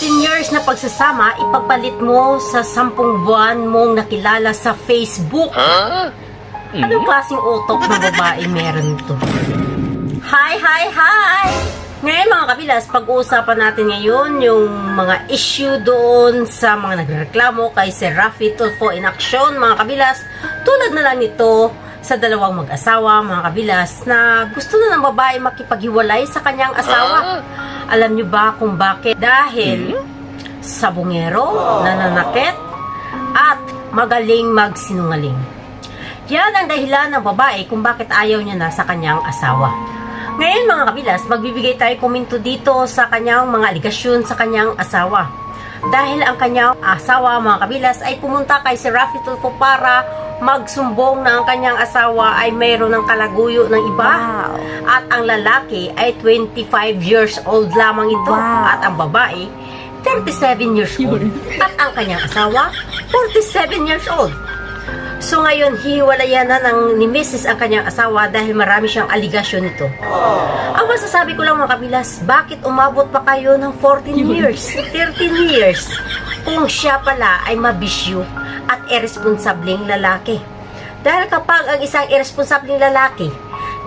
13 years na pagsasama, ipagpalit mo sa 10 buwan mong nakilala sa Facebook. Anong klaseng utok na babae meron to? Hi, hi, hi! Ngayon mga kabilas, pag-uusapan natin ngayon yung mga issue doon sa mga nagreklamo kay Sir Rafi Tulfo in action mga kabilas. Tulad na lang nito sa dalawang mag-asawa mga kabilas na gusto na ng babae makipaghiwalay sa kanyang asawa. Alam nyo ba kung bakit? Dahil sabungero, nananakit, at magaling magsinungaling. Yan ang dahilan ng babae kung bakit ayaw niya na sa kanyang asawa. Ngayon mga kabilas, magbibigay tayo komento dito sa kanyang mga aligasyon sa kanyang asawa. Dahil ang kanyang asawa mga kabilas ay pumunta kay Sir Rafi Tulfo para magsumbong na ang kanyang asawa ay mayroon ng kalaguyo ng iba. At ang lalaki ay 25 years old lamang ito. Wow. At ang babae, 37 years old. At ang kanyang asawa, 47 years old. So ngayon, hiwalayan na ng ni Mrs. ang kanyang asawa dahil marami siyang aligasyon nito. Ang masasabi ko lang mga kabilas, bakit umabot pa kayo ng 14 years, 13 years, kung siya pala ay mabisyo at irresponsableng lalaki. Dahil kapag ang isang irresponsableng lalaki,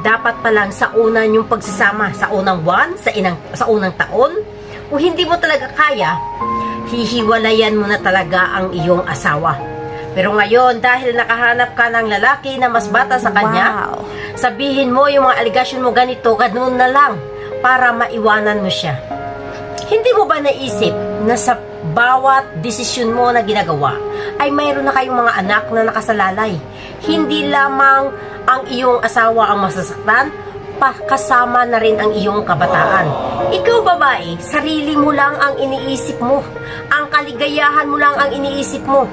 dapat pa lang sa una yung pagsasama, sa unang buwan, sa, inang, sa unang taon, kung hindi mo talaga kaya, hihiwalayan mo na talaga ang iyong asawa. Pero ngayon, dahil nakahanap ka ng lalaki na mas bata sa kanya, Wow. sabihin mo yung mga aligasyon mo ganito, ganun na lang, para maiwanan mo siya. Hindi mo ba naisip na sa bawat desisyon mo na ginagawa, ay mayroon na kayong mga anak na nakasalalay? Hindi lamang ang iyong asawa ang masasaktan, pa kasama na rin ang iyong kabataan. Ikaw babae, sarili mo lang ang iniisip mo. Ang kaligayahan mo lang ang iniisip mo.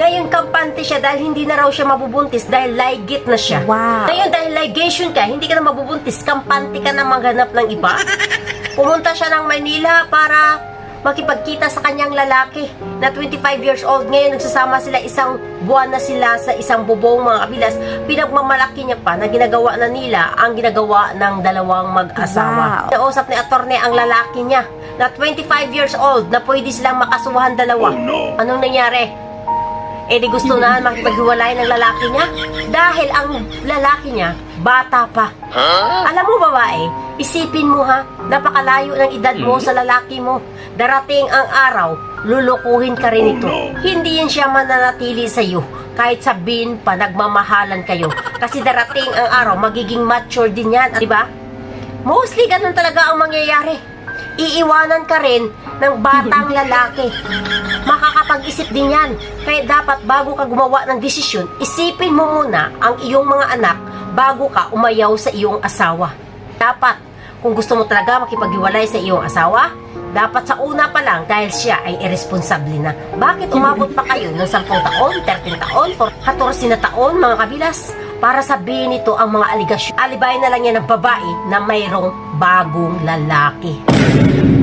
Ngayon kampante siya dahil hindi na raw siya mabubuntis dahil ligate na siya. Wow. Ngayon dahil ligation ka, hindi ka na mabubuntis, kampante ka na maghanap ng iba. Pumunta siya ng Manila para makipagkita sa kanyang lalaki na 25 years old. Ngayon nagsasama sila isang buwan na sila sa isang bubong mga kabilas. Pinagmamalaki niya pa na ginagawa na nila ang ginagawa ng dalawang mag-asawa. Wow. Nausap ni attorney ang lalaki niya na 25 years old na pwede silang makasuhan dalawa. Anong nangyari? Eh di gusto na makipaghiwalay ng lalaki niya dahil ang lalaki niya bata pa. Alam mo babae, isipin mo ha, napakalayo ng edad mo sa lalaki mo. Darating ang araw, lulukuhin ka rin ito. Hindi yan siya mananatili sa iyo kahit sabihin pa nagmamahalan kayo. Kasi darating ang araw, magiging mature din yan, di ba? Mostly ganun talaga ang mangyayari. Iiwanan ka rin ng batang lalaki. Makakapag-isip din yan. Kaya dapat bago ka gumawa ng desisyon, isipin mo muna ang iyong mga anak bago ka umayaw sa iyong asawa. Dapat, kung gusto mo talaga makipaghiwalay sa iyong asawa, dapat sa una pa lang dahil siya ay irresponsable na. Bakit umabot pa kayo ng 10 taon, 13 taon, 14 na taon mga kabilas? Para sabihin nito ang mga aligasyon. Alibay na lang yan ng babae na mayroong bagong lalaki. Thank you.